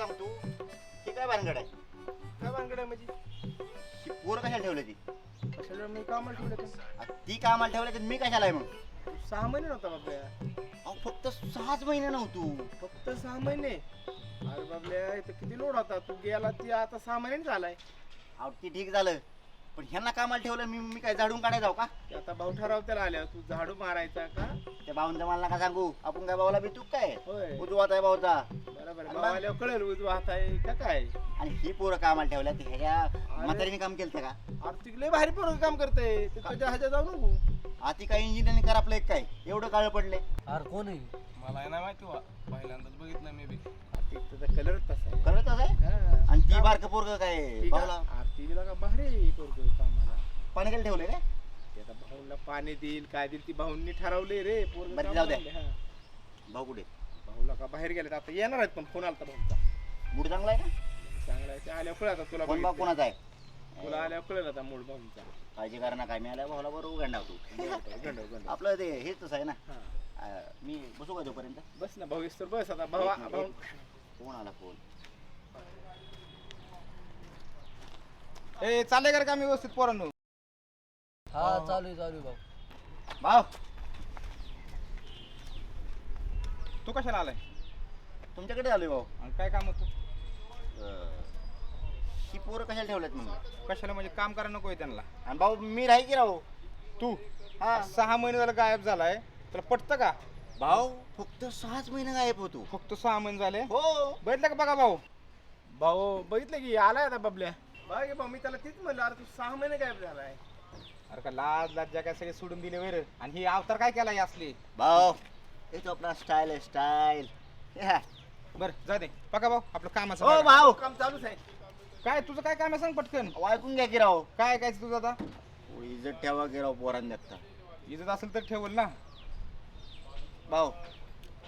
सांगतो हे काय भानगड आहे? काय भानगड आहे म्हणजे? ही पोर कशाला ठेवली ती? कशाला मी कामाला ठेवलं का? आ, ती कामाला ठेवली तर मी कशाला आहे मग? सहा महिने नव्हता बाबल्या. अहो फक्त सहाच महिने नव्हतो. फक्त सहा महिने? अरे बाबल्या इथं किती लोड होता? तू गेला ती आता सहा महिने झालाय. अहो ते ठीक झालं. पण ह्यांना कामाला ठेवलं? मी मी काय झाडून काढायला जाऊ का? ते आता भाऊ ठराव त्याला आल्या तू झाडू मारायचा का? त्या भाऊंचा मला नका सांगू. आपण काय भाऊला भेटू काय? होय. उजवात आहे भाऊचा. बरोबर. आहे. भाऊ आल्यावर कळेल उजवा हात आहे का काय? आणि ही पोरं कामाला ठेवल्या? ते ह्याच्या म्हातारीने काम केलं का? आर्थिक लय भारी पोरं काम करते. ते तुझ्या ह्याच्या जाऊ नको. आती काय इंजिनिअरिंग करा आपलं एक काय? एवढं काळ पडले. अरे कोण आहे? मला नाही माहिती वा पहिल्यांदाच बघितलं मी बी. आर्थिक त्याचा कलर तसा आहे. कळत आहे? हा. आणि ती बारक पोरग काय. भाऊला? आरतीला का भारी पोरगं कामाला. पाणी केलं ठेवलंय काय? ते आता भाऊला पाणी देईल काय देईल ती भाऊंनी ठरवले रे. पोरगं बरं, जाऊ हा. भाऊ कुठे? भाऊला का बाहेर गेले आता येणार आहेत पण फोन आलता भाऊचा. मूड चांगला आहे ना चांगला आहे ते आल्यावर कळत आता तुला कोण भाऊ बघितलं. कोणाचा आहे? तुला आल्यावर कळेल आता मूळ भाऊंचा. काळजी करा काय मी आल्या भाऊला बरोबर गंडावतो गंडव, गंडव. आपलं ते हेच तसं आहे ना. हा. अं, मी बसू का तोपर्यंत बस ना भाऊ तर बस आता. भाऊ. भाऊ. फोन आला फोन? ए चाललंय का काम व्यवस्थित पोरांनो? हा चालू आहे चालू आहे भाऊ. भाऊ. तू कशाला आलाय? तुमच्याकडे आलोय भाऊ. आणि काय काम होतं? अं, ही पोरं कशाला ठेवल्यात मग? कशाला म्हणजे काम करायला नको त्यांना. आणि भाऊ मी राही की राहू. तू? हा. सहा महिने झालं गायब झालाय. तुला पटतं का? भाऊ फक्त सहाच महिने गायब होतो. फक्त सहा महिने झाले? हो. बघितलं का बघा भाऊ? भाऊ बघितलं की आलाय आता बबल्या? बघ हे भाऊ मी त्याला तीच म्हणलं अरे तू सहा महिने गायब झालाय अरे का लाज लज्जा काय सगळे सोडून दिले वैर? आणि ही अवतार काय केला ही असली? भाऊ हे तो आपला स्टाईल आहे स्टाईल बर जा दे. बघा भाऊ आपलं कामाचं हो बघा. भाऊ. काम चालूच आहे. काय तुझं काय काम आहे सांग पटकन? अहो, ऐकून घ्या की राव. काय काय तुझं आता? ओ, इज्जत ठेवा की राव पोरांनी आता. इज्जत असेल तर ठेवल ना. भाऊ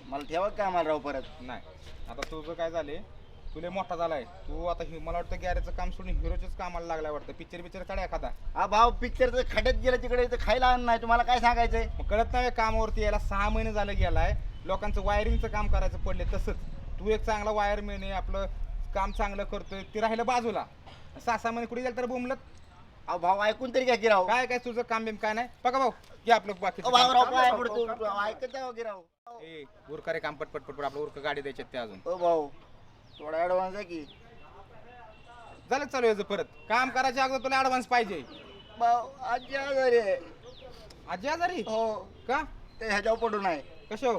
मला ठेवा का आम्हाला राव परत? नाही. आता तुझं काय झाले तुले मोठा झालाय. तू आता हि- मला वाटतं गॅरेजचं काम सोडून हिरोच्याच कामाला लागलाय वाटतं. पिक्चर पिक्चर काढा एखादा. हा भाऊ पिक्चर तर खड्यात गेलं तिकडे खायला आण नाही. तुम्हाला काय सांगायचंय? मग कळत नाही कामावरती यायला? सहा महिने झालं गेलाय. लोकांचं वायरिंगचं काम करायचं पडले तसंच. तू एक चांगला वायरमॅन आहे आपलं काम चांगलं करतोय ते राहिलं बाजूला. सहा सहा महिने कुठे गेलं तर बोंबलत? अहो भाऊ ऐकून तरी घ्या की राव. काय काय तुझं काम बिम काय नाही? बघा भाऊ घे आपलं बाकी अहो, भाऊ राव काय पडतो. ऐकत की राव. ए उरका रे काम पटपट पटपट. आपलं उरका गाडी द्यायचे ते अजून. ओ भाऊ थोडा ऍडव्हान्स आहे की. झालं चालू याचं परत. काम करायच्या अगोदर तुला ऍडव्हान्स पाहिजे. भाऊ आजी आजारी आहे. आजी आजारी? हो. का? ते ह्याच्यावर पडून आहे. कशा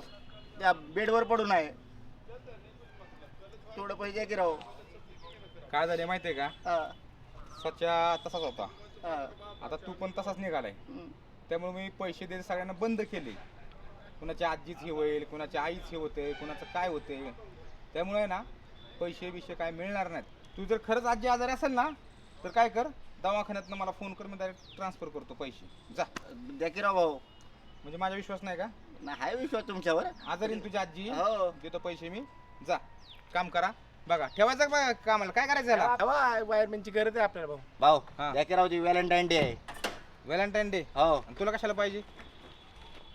त्या बेडवर पडून आहे. थोडं पैसे की राव. काय झाले माहितीये का? हा, सच्या तसाच होता. हा, आता तू पण तसाच निघालाय. हम्म. त्यामुळे मी पैसे देत सगळ्यांना बंद केले. कुणाच्या आजीच हे होईल कुणाच्या आईच हे होते कुणाचं काय होते त्यामुळे ना पैसे बिशे काय मिळणार नाहीत. तू जर खरंच आजी आजारी असेल ना तर काय कर दवाखान्यातनं मला फोन कर मी डायरेक्ट ट्रान्सफर करतो पैसे. जा. द्या की राव भाऊ. म्हणजे माझा विश्वास नाही का? नाही हाय विश्वास तुमच्यावर. आजारी तुझी आजी. हो. देतो पैसे मी. जा. काम करा. बघा ठेवायचं का बघा कामाला? काय करायचं याला? वायरमॅनची गरज आहे आपल्याला भाऊ. भाऊ हा. द्या की राव ती व्हॅलेंटाईन डे आहे व्हॅलेंटाईन डे हो. आणि तुला कशाला पाहिजे?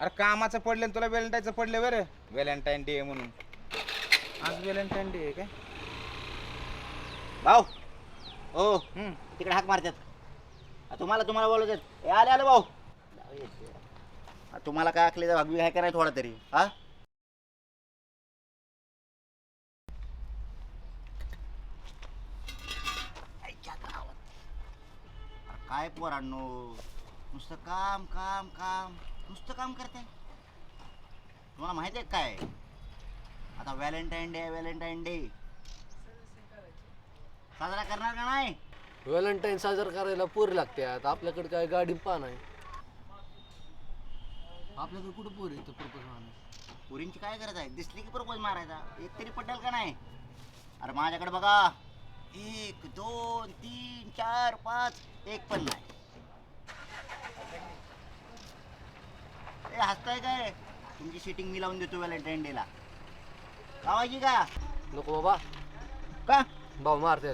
अरे कामाचं पडलं आणि तुला व्हॅलेंटाईनचं पडलं बरं. व्हॅलेंटाईन डे म्हणून. आज व्हॅलेंटाईन डे आहे काय? भाऊ. हो हम्म. तिकडे हाक मारतात. आ, तुम्हाला तुम्हाला बोलवतात. ए आले आले भाऊ. आ, तुम्हाला काय आखले भागवी आहे का नाही थोडा तरी? हा आईच्या गावात. आ, काय पोरांनो? नुसतं काम काम काम. नुसतं काम करते तुम्हाला माहिती आहे काय? आता व्हॅलेंटाईन डे व्हॅलेंटाईन डे. साजरा करणार का नाही? व्हॅलेंटाईन साजरा करायला पोरी लागते आता. आपल्याकडे काय गाडी पान आहे. आपल्याकडे कुठं पोरी येतं प्रपोज माणूस? पुरींची काय गरज आहे? दिसली की प्रपोज मारायचा. एक तरी पटेल का नाही? अरे माझ्याकडे बघा. एक दोन तीन चार पाच एक पण नाही. ए हसताय काय? तुमची सिटिंग मी लावून देतो व्हॅलेंटाईन डेला. लावायची का? नको बाबा. का? भाऊ मारते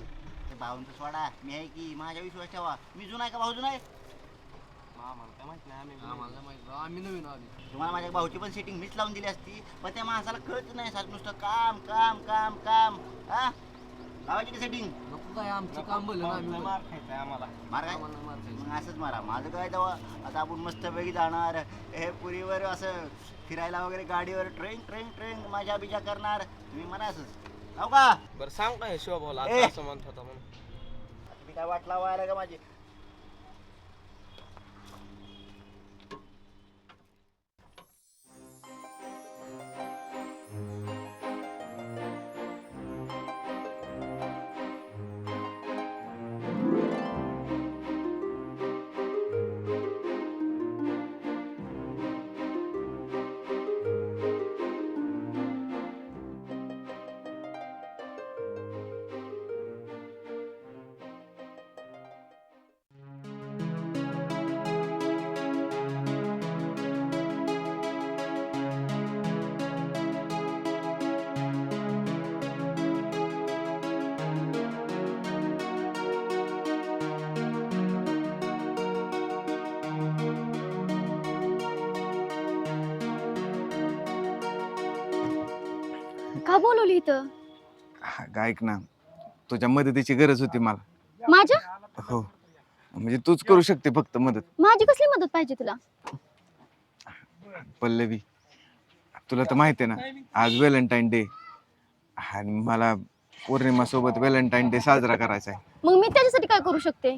ते भाऊंचा सोडा. मी आहे की माझ्या विश्वास ठेवा. मी जुना आहे का भाऊ जुना आहे? आम्हाला माहीत राव, आम्ही नवीन आलो. तुम्हाला माझ्या भाऊची पण सेटिंग मीच लावून दिली असती पण त्या माणसाला कळत नाही सारखं नुसतं काम काम काम काम. हा? लावायची का सेटिंग नको काय आमचं काम आम्ही. मार खायचंय आम्हाला. मार काय? आम्हाला मार खायचं. मग असंच मारा. माझं काय तेव्हा? आता आपण मस्तपैकी जाणार. हे पुरीवर असं फिरायला वगैरे गाडीवर ट्रेन ट्रेन ट्रेन माझ्या बिजा करणार. तुम्ही म्हणा असंच लावू का बरं सांग का हे शिवभाऊला ए. आता असं म्हणत होता म्हणून. तुम्ही काय वाट लावायला का माझी? का बोलवली इथं? हा, ग ऐक ना. तुझ्या मदतीची गरज होती मला. माझ्या? हो. म्हणजे तूच करू शकते फक्त मदत. माझी कसली मदत पाहिजे तुला? पल्लवी तुला तर माहिती आहे ना आज व्हॅलेंटाईन डे. आणि मला पौर्णिमा सोबत व्हॅलेंटाईन डे साजरा करायचा आहे. मग मी त्याच्यासाठी काय करू शकते?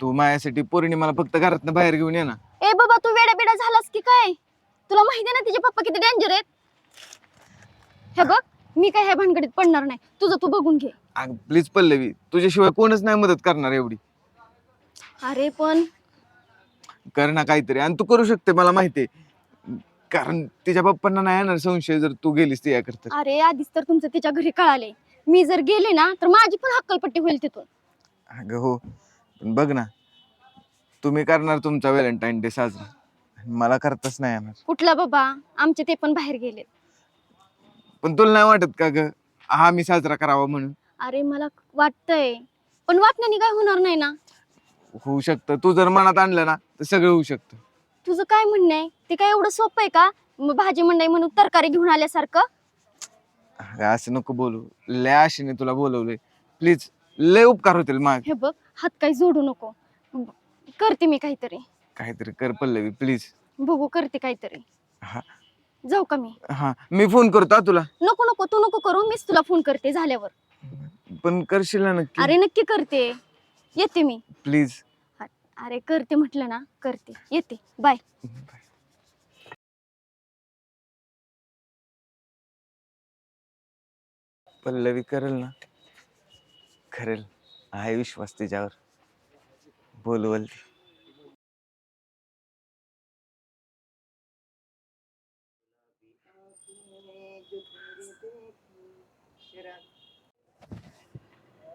तू माझ्यासाठी पौर्णिमाला फक्त घरातनं बाहेर घेऊन ये ना. ए बाबा तू वेडा बिडा झालास की काय? तुला माहिती आहे ना तिचे पप्पा किती डेंजर आहेत? हे बघ मी काय ह्या भानगडीत पडणार नाही. तुझं तू बघून घे. प्लीज पल्लवी तुझ्याशिवाय कोणच नाही मदत करणार एवढी. अरे पण. कर ना काहीतरी आणि तू करू शकते मला माहिती आहे. कारण तिच्या पप्पांना नाही येणार संशय जर तू गेलीस ते करता अरे आधीच तर तुमचं तिच्या घरी कळाले मी जर गेले ना तर माझी पण हक्कलपट्टी होईल तिथून. अगं हो. पण बघ ना तुम्ही करणार तुमचा व्हॅलेंटाईन डे साजरा. मला करताच नाही येणार. कुठला बाबा? आमचे ते पण बाहेर गेले पण तुला नाही वाटत का ग? हा मी साजरा करावा म्हणून. अरे मला वाटतंय. पण वाटण्याने काय होणार नाही ना? होऊ शकतं. तू जर मनात आणलं ना तर सगळं होऊ शकतं. तुझं काय म्हणणं आहे? ते काय एवढं सोपं आहे का? भाजी मंडई म्हणून तरकारी घेऊन आल्यासारखं? अगं असं नको बोलू. लय आशेने तुला बोलवलंय. प्लीज लय उपकार होतील माग. हे बघ हात काही जोडू नको. ब- करते मी काहीतरी. काहीतरी कर पल्लवी प्लीज बघू करते काहीतरी. हा. जाऊ का मी? हा मी फोन करतो हा तुला. नको नको तू नको करू मीच तुला फोन करते झाल्यावर. पण करशील ना नक्की? अरे नक्की करते. येते मी. प्लीज अरे करते म्हटलं ना करते. येते. बाय पल्लवी करेल ना? करेल. आहे विश्वास तिच्यावर. बोलवल ती.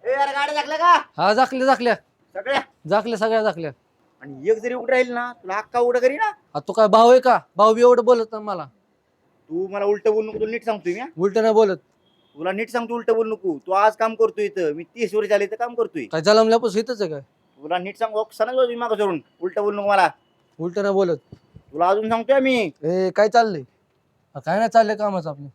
ए अरे गाड्या लागल्या का? हा जाकल्या जाकल्या सगळ्या? जाकल्या सगळ्या जाकल्या आणि एक जरी उठ राहील ना तुला अक्का उठ करी ना? आता तू काय भाऊ आहे का? भाऊ बी एवढं बोलत नाही मला. तू मला उलट बोलू नको तुला नीट सांगतोय मी हा. उलट नाही बोलत. तुला नीट सांगतो उलट बोलू नको. तू आज काम करतोय इथं. मी तीस वर्ष झाले इथं काम करतोय. काय जलमल्यापासून इथंच आहे काय? तुला नीट सांग सणाच मागं सोडून? उलट बोलू नको मला. उलट नाही बोलत. तुला अजून सांगतोय मी. ए काय चाललंय? काय नाही चाललंय कामाचं आपलं.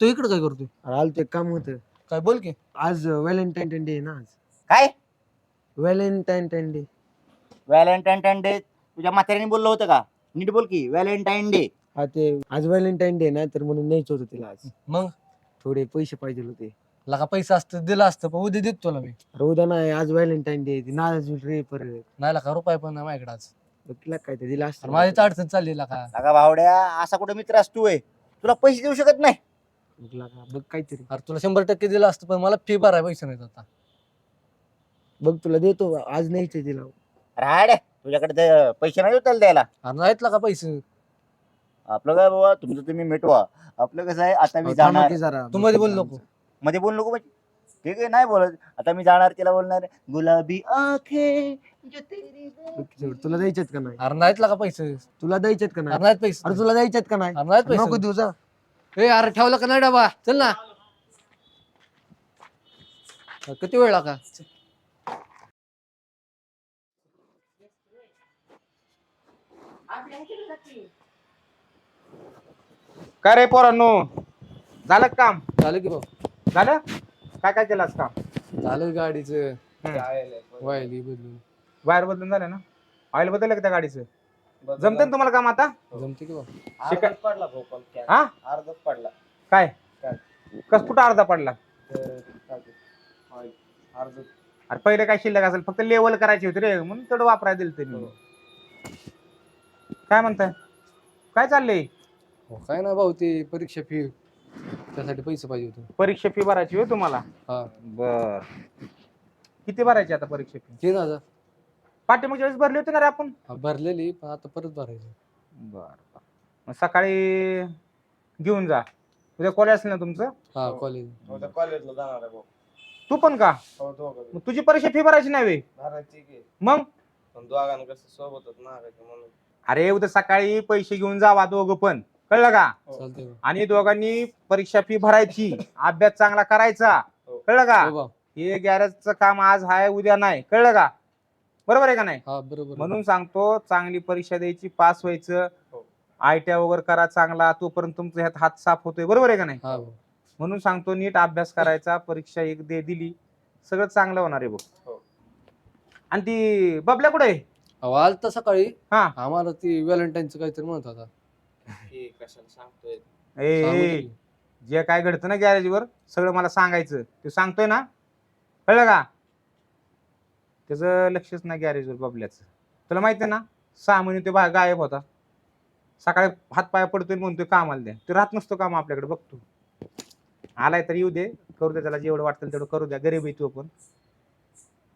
तू इकडं काय करतोय? आलं ते काम होतं. काय बोल की. आज व्हॅलेंटाईन डे आहे ना आज. काय? Valentine day. व्हॅलेंटाईन डे तुझ्या म्हाताऱ्याने बोललं होतं का? नीट बोल की व्हॅलेंटाईन डे. हा ते आज व्हॅलेंटाईन डे ना तर म्हणून न्यायचं होतं तिला आज. मग? थोडे पैसे पाहिजे होते. लका पैसा असतं दिलं असतं पण उद्या देत तुला मी. अरे उद्या नाही आज व्हॅलेंटाईन डे नाराज होईल रे परत. नाही लका रुपये पण नाही माझ्याकडे आज. मग तिला काय ते दिला असतं. माझीच अडचण चालली लका अगा भावड्या असा कुठे मित्र असतोय तुला पैसे देऊ शकत नाही. मग लगा, बघ काहीतरी. अरे तुला शंभर टक्के दिलं असतं पण मला फी भराय पैसे नाहीत आता. बघ तुला देतो आज न्यायचं तिला राड तुझ्याकडे ते पैसे नाही होतील द्यायला अरे नाहीत लका पैसे? आपलं काय बाबा तुमचं तुम्ही मिटवा. आपलं कसं आहे आता मी जाणार. की जरा. तू मध्ये बोल नको. मध्ये बोल नको म्हणजे ठीक आहे नाही बोलत. आता मी जाणार तिला बोलणार गुलाबी आखे जो तेरी बघ की जरा, तुला द्यायचेत का नाही? अरे नाहीत लका पैसे? अरे तुला द्यायचेत का नाही? नाहीत पैसे. अरे तुला द्यायचेत का नाही? अरे नाहीत नको पैसे देऊ जा. ए अरे ठेवलं का नाही डबा? चल ना. किती वेळ लागा काय रे पोरांनो? झालं का काम? झालं की भाऊ. झालं? काय काय केलं आज काम? झालं गाडीचं. हम्म. वायली बदलून. वायर बदलून झालं ना? ऑइल बदललं का त्या गाडीचं? जमतं ना तुम्हाला काम आता? जमते की अर्धच पडला भाऊ पण कॅन. हा? अर्धच पडला. काय? काय? कस कुठं अर्धा पडला? तर काय ते, ऑइल. अर्ध अरे पहिले काय शिल्लक असेल फक्त लेवल करायची होती रे म्हणून तेवढं वापरायला दिलं तुम्ही काय म्हणताय? काय चाललंय? हो काय ना भाऊ ते परीक्षा फी त्यासाठी पैसे पाहिजे होते. परीक्षा फी भरायची होय तुम्हाला? हा. बर. किती भरायची आता परीक्षा फी तीन हजार. पाठीमागच्या वेळेस भरली होती ना रे आपण? हा, भरलेली पण आता परत भरायची. बर मग सकाळी घेऊन जा. उद्या कॉलेज असेल ना तुमचं? हा कॉलेज. उद्या कॉलेजला जाणार आहे भाऊ. तू पण का? हो दोघं. मग तुझी परीक्षा फी भरायची नाही वे भरायची की. मग? पण दोघांना कसं सोबतच मागायचं म्हणून. अरे उद्या सकाळी पैसे घेऊन जावा दोघं पण. कळलं का? भाऊ. आणि दोघांनी परीक्षा फी भरायची. अभ्यास चांगला करायचा. हो. कळलं का? हो हे गॅरेजचं काम आज आहे उद्या नाही. कळलं का? बरोबर आहे का नाही? हा बरोबर म्हणून सांगतो चांगली परीक्षा द्यायची पास व्हायचं. हो. आयट्या वगैरे करा चांगला तोपर्यंत तुमचा ह्यात हात साफ होतोय. बरोबर आहे का नाही? हा भाऊ म्हणून सांगतो नीट अभ्यास करायचा परीक्षा एक दे दिली सगळं चांगलं होणार आहे बघ. हो. आणि ती बबल्या कुठे आहे? अहो आलता सकाळी. हा. आम्हाला ती व्हॅलेंटाईनचं काहीतरी म्हणत होता. की कशाला सांगतोय? ए, सांगू ए, की. जे काय घडतं ना गॅरेजवर सगळं मला सांगायचं. ते सांगतोय ना? कळलं का? त्याचं लक्षच नाही गॅरेजवर बबल्याचं. तुला माहिती आहे ना सहा महिने ते बा गायब होता. सकाळी हात पाय पडतोय म्हणतोय कामाला द्या. ते राहत नसतो काम आपल्याकडे बघतो आलाय तर येऊ दे. करू दे त्याला जेवढं वाटेल तेवढं करू द्या. गरीब आहे तो पण.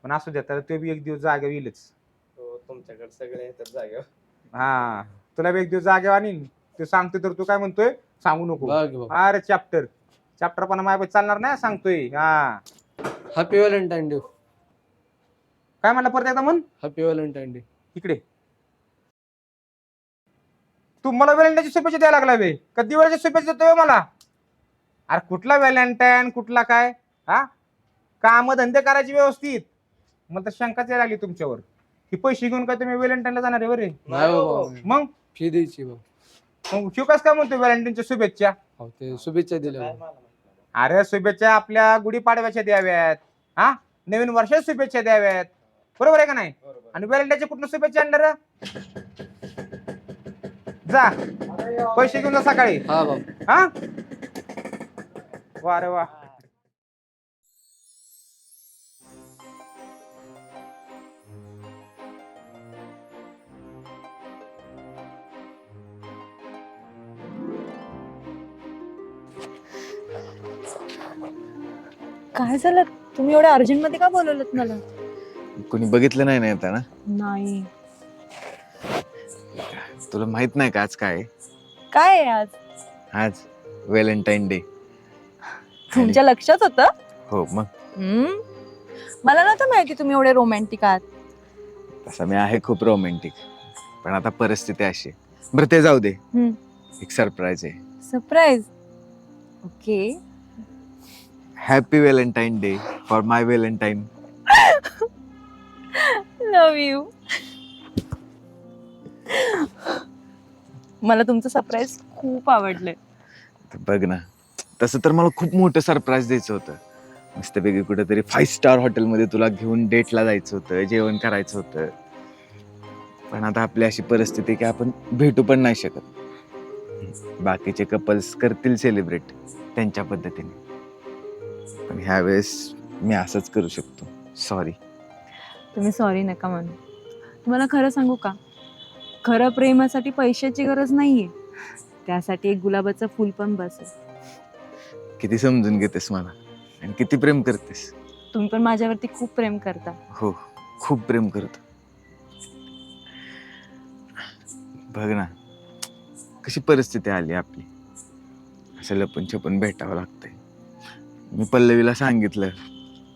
पण असू द्या तर तो बी एक दिवस जागा येईलच. हो तुमच्याकडे सगळे येतात जागेवर. हा. तुला बी एक दिवस जागेवर आणीन. ते सांगतोय तर तू काय म्हणतोय? सांगू नको. बघा अरे चॅप्टर चॅप्टर पण माझ्या चालणार नाही सांगतोय. हा. हॅपी व्हॅलेंटाईन डे काय म्हणलं परत एकदा म्हण? हॅपी व्हॅलेंटाईन डे इकडे. तू मला व्हॅलेंटाईनची शुभेच्छा द्यायला लागला बे. का दिवाळीच्या शुभेच्छा देतोय मला? अरे कुठला व्हॅलेंटाईन कुठला काय? हा? काम धंदे करायचे व्यवस्थित. मला तर शंकाच यायला लागली तुमच्यावर. ही पैसे घेऊन काय तुम्ही व्हॅलेंटाईनला जाणार आहे बरे नाही हो मग? फी द्यायची भाऊ मग शिवकास काय म्हणतो व्हॅलेंटाईनच्या शुभेच्छा? हो ते शुभेच्छा दिल्या. अरे शुभेच्छा आपल्या गुढीपाडव्याच्या द्याव्यात. हा? नवीन वर्षात शुभेच्छा द्याव्यात. बरोबर आहे का नाही? बरोबर. आणि व्हॅलेंटाईनच्या कुठनं शुभेच्छा आणणार? रे? जा. पैसे घेऊन जा सकाळी. हा भाऊ. हा? वा रे वा. काय झालं? तुम्ही एवढ्या अर्जंटमध्ये का बोलवलं मला? कोणी बघितलं नाही ना येताना नाही. तुला माहीत नाही का आज काय आहे? काय आहे आज? आज व्हॅलेंटाईन डे. तुमच्या लक्षात होत? हो मग? मला नव्हतं माहिती तुम्ही एवढे रोमॅन्टिक आहात. तसा मी आहे खूप रोमॅन्टिक पण आता परिस्थिती अशी आहे. बरं ते जाऊ दे. हम्म. एक सरप्राईज आहे. Surprise okay happy Valentine Day for my valentine love you मला तुमचं सरप्राईज खूप आवडलंय बघ ना तसं तर मला खूप मोठं सरप्राईज द्यायचं होतं. मस्तपैकी कुठेतरी फाईव्ह स्टार हॉटेलमध्ये तुला घेऊन डेटला जायचं होतं जेवण करायचं होतं. पण आता आपली अशी परिस्थिती की आपण भेटू पण नाही शकत. बाकीचे कपल्स करतील सेलिब्रेट त्यांच्या पद्धतीने. पण ह्यावेळेस मी असंच करू शकतो. सॉरी तुम्ही सॉरी नका म्हणू. तुम्हाला खरं सांगू का? खरं प्रेमासाठी पैशाची गरज नाहीये. त्यासाठी एक गुलाबाचं फुल पण बसेल किती समजून घेतेस मला? आणि किती प्रेम करतेस? तुम्ही पण माझ्यावरती खूप प्रेम करता. हो खूप प्रेम करतो. बघ ना कशी परिस्थिती आली आपली? असं लपून छपून भेटावं लागतंय. मी पल्लवीला सांगितलं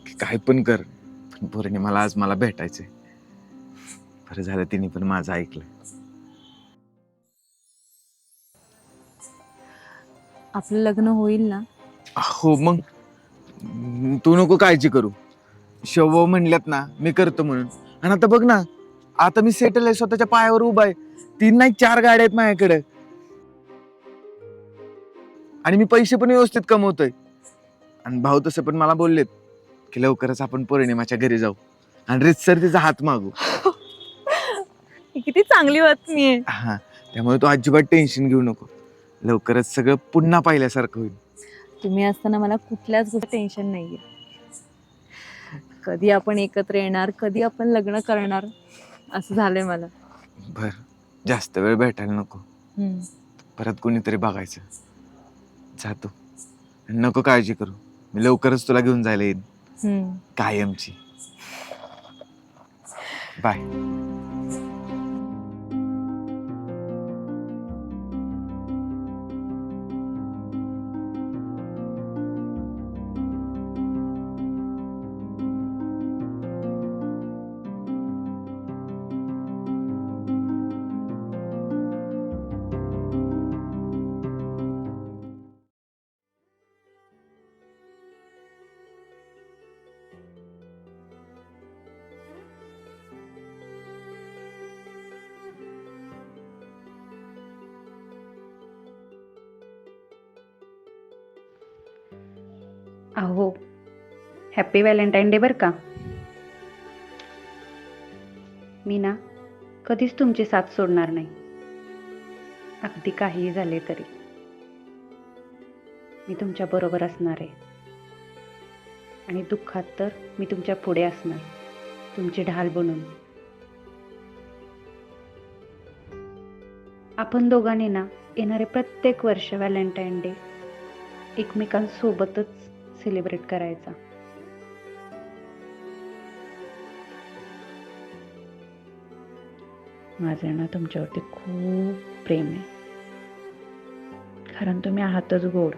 की काय पण कर. पौर्णिमाला आज मला भेटायचंय. बरं झालं तिने पण माझं ऐकलं. आपलं लग्न होईल ना? हो मग? तू नको काळजी करू. शव म्हणल्यात ना मी करतो म्हणून. आणि आता बघ ना आता मी सेटल आहे स्वतःच्या पायावर उभा आहे. तीन नाही चार गाड्या आहेत माझ्याकडे. आणि मी पैसे पण व्यवस्थित कमवतोय. आणि भाऊ तसं पण मला बोललेत. की लवकरच आपण पौर्णिमाच्या घरी जाऊ. आणि रितसर तिचा हात मागू. ही किती चांगली बातमी आहे. हा त्यामुळे तू अजिबात टेन्शन घेऊ नको. लवकरच सगळं पुन्हा पाहिल्यासारखं होईल. तुम्ही असताना मला कुठल्याच गोष्टी टेन्शन नाहीये. कधी आपण एकत्र येणार कधी आपण लग्न करणार असं झालंय मला. बर जास्त वेळ भेटायला नको. हम्म. परत कोणीतरी बघायचं. जातो नको काळजी करू. मी लवकरच तुला घेऊन जायला येईन. कायमची. बाय. अहो हॅपी व्हॅलेंटाईन डे बरं का. मी ना कधीच तुमची साथ सोडणार नाही. अगदी काहीही झाले तरी. मी तुमच्या बरोबर असणार आहे. आणि दुःखात तर मी तुमच्यापुढे असणार. तुमची ढाल बनून. आपण दोघांनी ना येणारे प्रत्येक वर्ष व्हॅलेंटाईन डे एकमेकांसोबतच सेलिब्रेट करायचा. माझं ना तुमच्यावरती खूप प्रेम आहे. कारण तुम्ही आहातच गोड.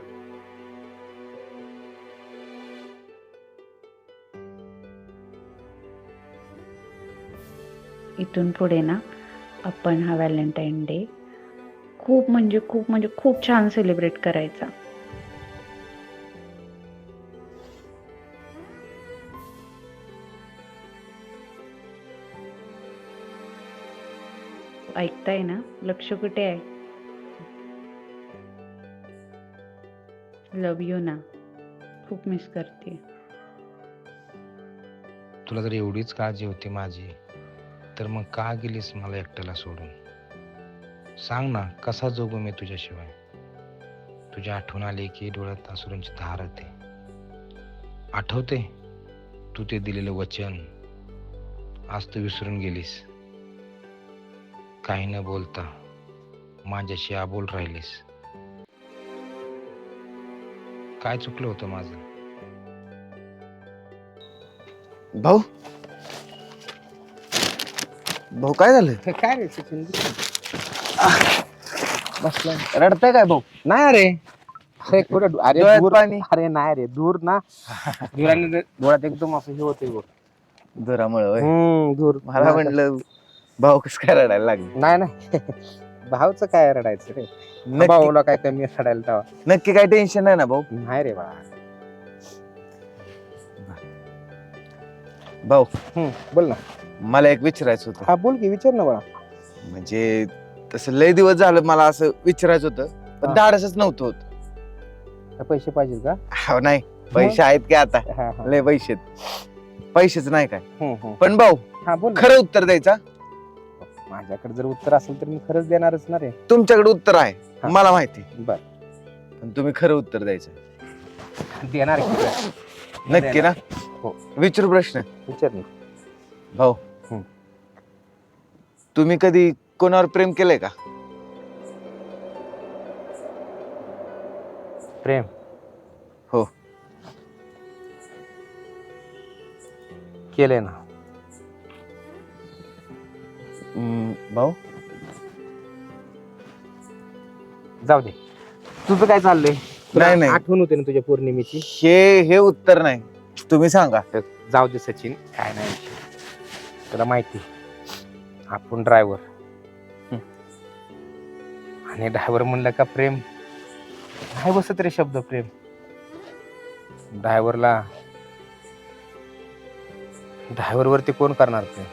इथून पुढे ना आपण हा व्हॅलेंटाईन डे खूप म्हणजे खूप म्हणजे खूप छान सेलिब्रेट करायचा. ऐकताय ना? लक्ष कुठे आहे? लव यू ना. खूप मिस करते. तुला जर एवढीच काळजी होती माझी तर मग का गेलीस मला एकट्याला सोडून? सांग ना कसा जगू मी तुझ्याशिवाय? तुझ्या आठवण आली की डोळ्यात असूरांची धार येते. आठवते? तू ते दिलेलं वचन. आज तू विसरून गेलीस. काही न बोलता माझ्याशी आबोल राहिलीस. काय चुकलं होतं माझं? भाऊ? भाऊ काय झालं? काय रे सचिन बसला. रडताय काय भाऊ? नाही अरे अरे कुठं अरे डोळ्यात दूर पाणी. अरे नाही रे दूर ना. दुराने डोळ्यात एकदम असं हे होते बघ. होय. हम्म दूर. मला म्हटलं भाऊ कस काय रडायला लागले? नाही नाही. भाऊचं काय रडायचं रे? नक्की भाऊला काय कमी रडायला तेव्हा. नक्की काय टेन्शन नाही ना भाऊ? नाही रे बाळा. भाऊ हम्म, बोल ना. मला एक विचारायचं होतं. हा बोल की विचार ना बाळा. म्हणजे तसं लय दिवस झालं मला असं विचारायचं होतं हा. पण धाडसच नव्हतं होत. काय पैसे पाहिजे का? हो नाही. पैसे आहेत की आता? हा हा. लय पैसे पैसेच नाही काय. हम्म, हम्म. पण भाऊ हा बोल ना. खरं उत्तर द्यायचा माझ्याकडे जर उत्तर असेल तर मी खरंच देणारच ना रे. तुमच्याकडे उत्तर आहे. हा. मला माहिती बर. पण तुम्ही खरं उत्तर द्यायचं देणार की काय? नक्की ना? हो. विचारू प्रश्न. विचार ना. भाऊ हम्म. तुम्ही कधी कोणावर प्रेम केलंय का? प्रेम. हो. केलंय ना. भाऊ? जाऊ दे. तुझं काय चाललंय? नाही, नाही. आठवण होते ना तुझ्या पौर्णिमेची? हे हे उत्तर नाही. तुम्ही सांगा. जाऊ दे सचिन काय नाही विषय. तुला माहिती आपण ड्रायव्हर आणि ड्रायव्हर म्हणलं का प्रेम? नाही बसत रे शब्द प्रेम. ड्रायव्हरला ड्रायव्हर वरती कोण करणार प्रेम?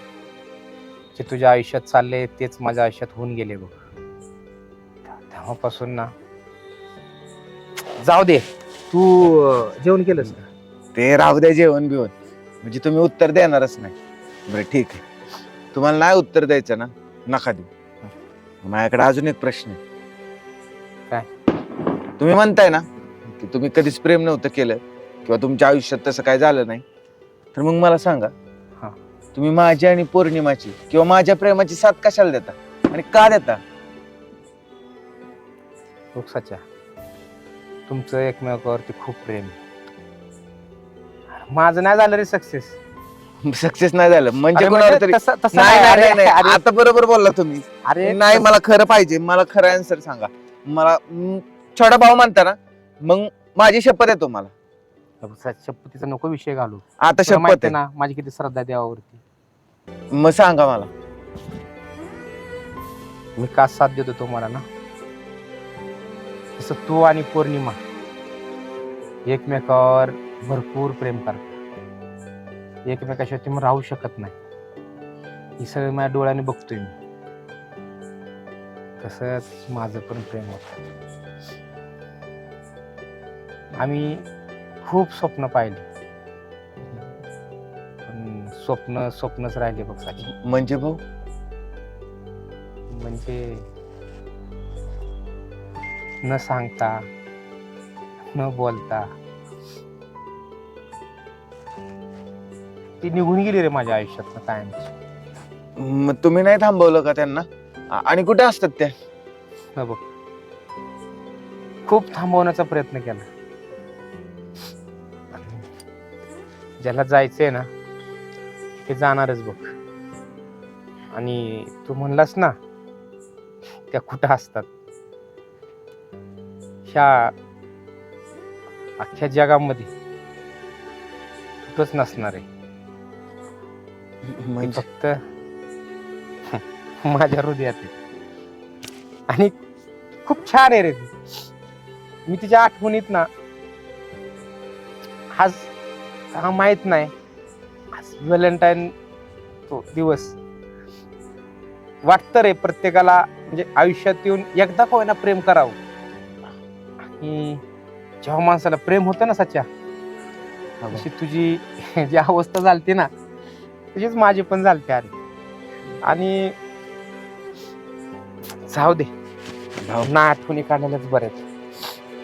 जे तुझ्या आयुष्यात चालले तेच माझ्या आयुष्यात होऊन गेले बघ. तेव्हापासून ना. जाऊ दे. तू अं, जेवण केलंस का? ते राहू द्या जेवण बिवण. म्हणजे तुम्ही उत्तर देणारच नाही. बरं ठीक आहे. तुम्हाला नाही उत्तर द्यायचं ना? नका देऊ. माझ्याकडे अजून एक प्रश्न आहे. काय? तुम्ही म्हणताय ना की तुम्ही कधीच प्रेम नव्हतं केलं किंवा तुमच्या आयुष्यात तसं काय झालं नाही. तर मग मला सांगा. तुम्ही माझी आणि पौर्णिमाची किंवा माझ्या प्रेमाची साथ कशाला देता? आणि का देता? रुक्साच्या तुमचं एकमेकावरती खूप प्रेम आहे. माझं नाही झालं रे सक्सेस सक्सेस नाही झालं. म्हणजे कोणावर म्हणजे तरी नाही नाही, नाही, नाही. आता बरोबर बोलला तुम्ही. अरे नाही मला खरं पाहिजे. मला खरं आन्सर सांगा. मला म, छोटा भाऊ म्हणता ना मग माझी शपथ आहे तुम्हाला. शपथीचा नको विषय घालू. आता तुला शपथ माहिती आहे ना माझी किती श्रद्धा देवावरती. मग सांगा मला. मी का साथ देतो तुम्हाला ना? तसं तू आणि पौर्णिमा एकमेकावर भरपूर प्रेम करतात. एकमेकाशिवाय तुम्ही राहू शकत नाही. ही सगळं माझ्या डोळ्याने बघतोय मी. तसंच माझं पण प्रेम होत आम्ही खूप स्वप्न पाहिली. स्वप्न स्वप्नच राहिले बघ साची म्हणजे भाऊ? म्हणजे न सांगता न बोलता. ती निघून गेली रे माझ्या आयुष्यात कायमची मग तुम्ही नाही थांबवलं का त्यांना? आ- आणि कुठे असतात त्या? न बघ. खूप थांबवण्याचा प्रयत्न केला. ज्याला जायचंय ना ते जाणारच बघ. आणि तू म्हणलास ना त्या कुठं असतात? ह्या अख्ख्या जगामध्ये कुठंच नसणार आहे. म्हणजे? फक्त माझ्या हृदयात आहे. आणि खूप छान आहे रे ती. मी तिच्या आठवणीत ना आज हा माहीत नाही व्हॅलेंटाईन तो दिवस. वाटतं रे प्रत्येकाला म्हणजे आयुष्यात येऊन एकदा का होईना प्रेम करावं. आणि जेव्हा माणसाला प्रेम होतं ना सच्चा अशी तुझी जी अवस्था झालती ना तशीच माझी पण झालती अरे आणि जाऊ दे. ना आठवणी काढायलाच बरेच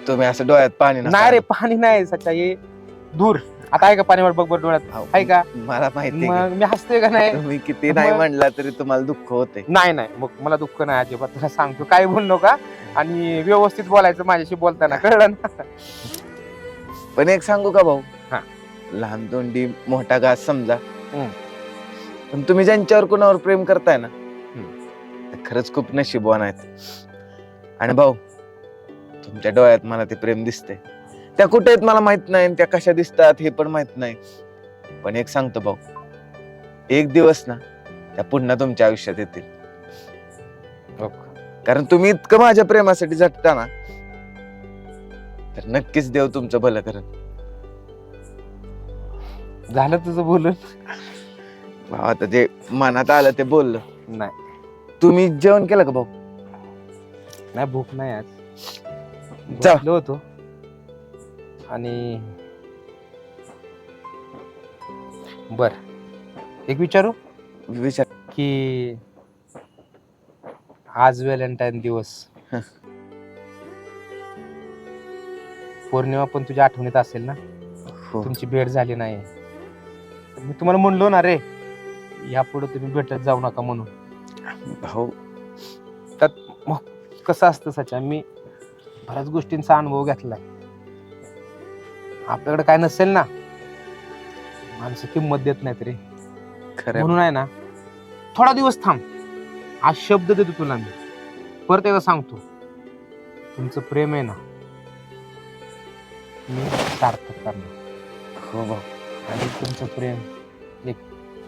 तुम्ही असं डोळ्यात पाणी नाही रे पाणी नाही सच्चा हे दूर. आता आहे का पाणीवर बघ बरं डोळ्यात? आहे का? मला माहिती आहे मग मी हसतोय का की नाही? तुम्ही किती नाही मग- म्हणला तरी तुम्हाला दुःख होते नाही नाही. मग मला दुःख नाही अजिबात. तुला सांगतो काय बोल नका. आणि व्यवस्थित बोलायचं माझ्याशी बोलताना कळलं ना? पण एक सांगू का भाऊ? हा. लहान तोंडी मोठा घास समजा. हम्म. पण तुम्ही ज्यांच्यावर कोणावर प्रेम करताय ना ते खरंच खूप नशीबवान आहेत. आणि भाऊ तुमच्या डोळ्यात मला ते प्रेम दिसते त्या कुठे आहेत मला माहीत नाही आणि त्या कशा दिसतात हे पण माहीत नाही. पण एक सांगतो भाऊ एक दिवस ना त्या पुन्हा तुमच्या आयुष्यात येतील. कारण तुम्ही इतकं माझ्या प्रेमासाठी झटता ना तर नक्कीच देव तुमचं भलं करत झालं तुझं बोलून? भाऊ आता जे मनात आलं ते बोललं. नाही. तुम्ही जेवण केलं का भाऊ? नाही भूक नाही आज. होतो. आणि बर एक विचारू? विचार. की आज व्हॅलेंटाईन दिवस. हं. पौर्णिमा पण तुझ्या आठवणीत असेल ना? हो. तुमची भेट झाली नाही. मी तुम्हाला म्हणलो ना रे यापुढे तुम्ही भेटत जाऊ नका म्हणून. भाऊ कसं असतं सच्या मी बऱ्याच गोष्टींचा अनुभव घेतलाय. आपल्याकडे काय नसेल ना. माणसं किंमत देत नाहीत रे. खरं म्हणून आहे ना थोडा दिवस थांब. आज शब्द देतो तुला मी. परत एकदा सांगतो. तुमचं प्रेम आहे ना मी सार्थक करणार. हो भाऊ आणि तुमचं प्रेम एक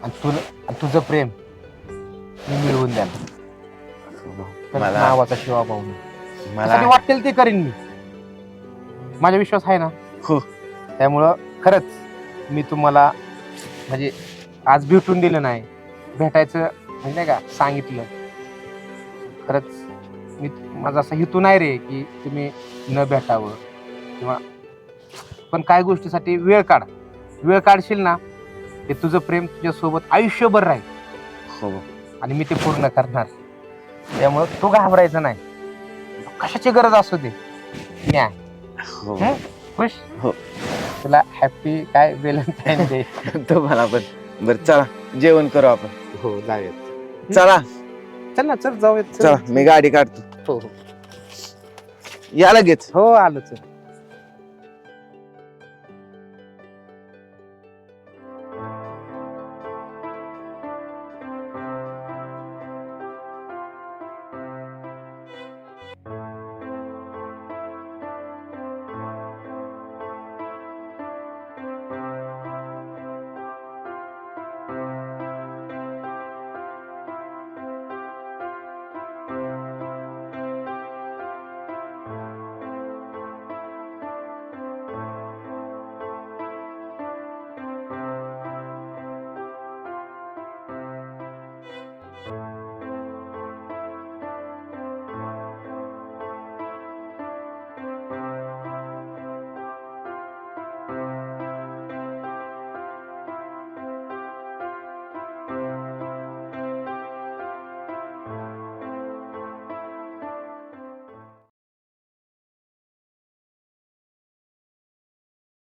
आणि तुला आणि तुझं प्रेम मी मिळवून द्या हो भाऊ. मला नावाचा शिवा भाऊ मला वाटेल ते करीन मी. माझा विश्वास आहे ना? हो. त्यामुळं खरंच मी तुम्हाला म्हणजे आज भेटून दिलं नाही. भेटायचं म्हणजे नाही का सांगितलं. खरंच मी माझा असा हेतू नाही रे की तुम्ही न भेटावं किंवा पण काही गोष्टीसाठी वेळ काढ. वेळ काढशील ना ते तुझं प्रेम तुझ्यासोबत आयुष्यभर राहील. हो. आणि मी ते पूर्ण करणार. त्यामुळं तू घाबरायचं नाही. कशाची गरज असू दे. हो. हं? खुश? हो. तुला हॅपी काय व्हॅलेंटाईन डे तुम्हाला पण बरं चला जेवण करू आपण. हो जाऊयात. चला. चल ना चल जाऊयात. चल. चला मी गाडी काढतो. हो हो. या लगेच हो आलो चल.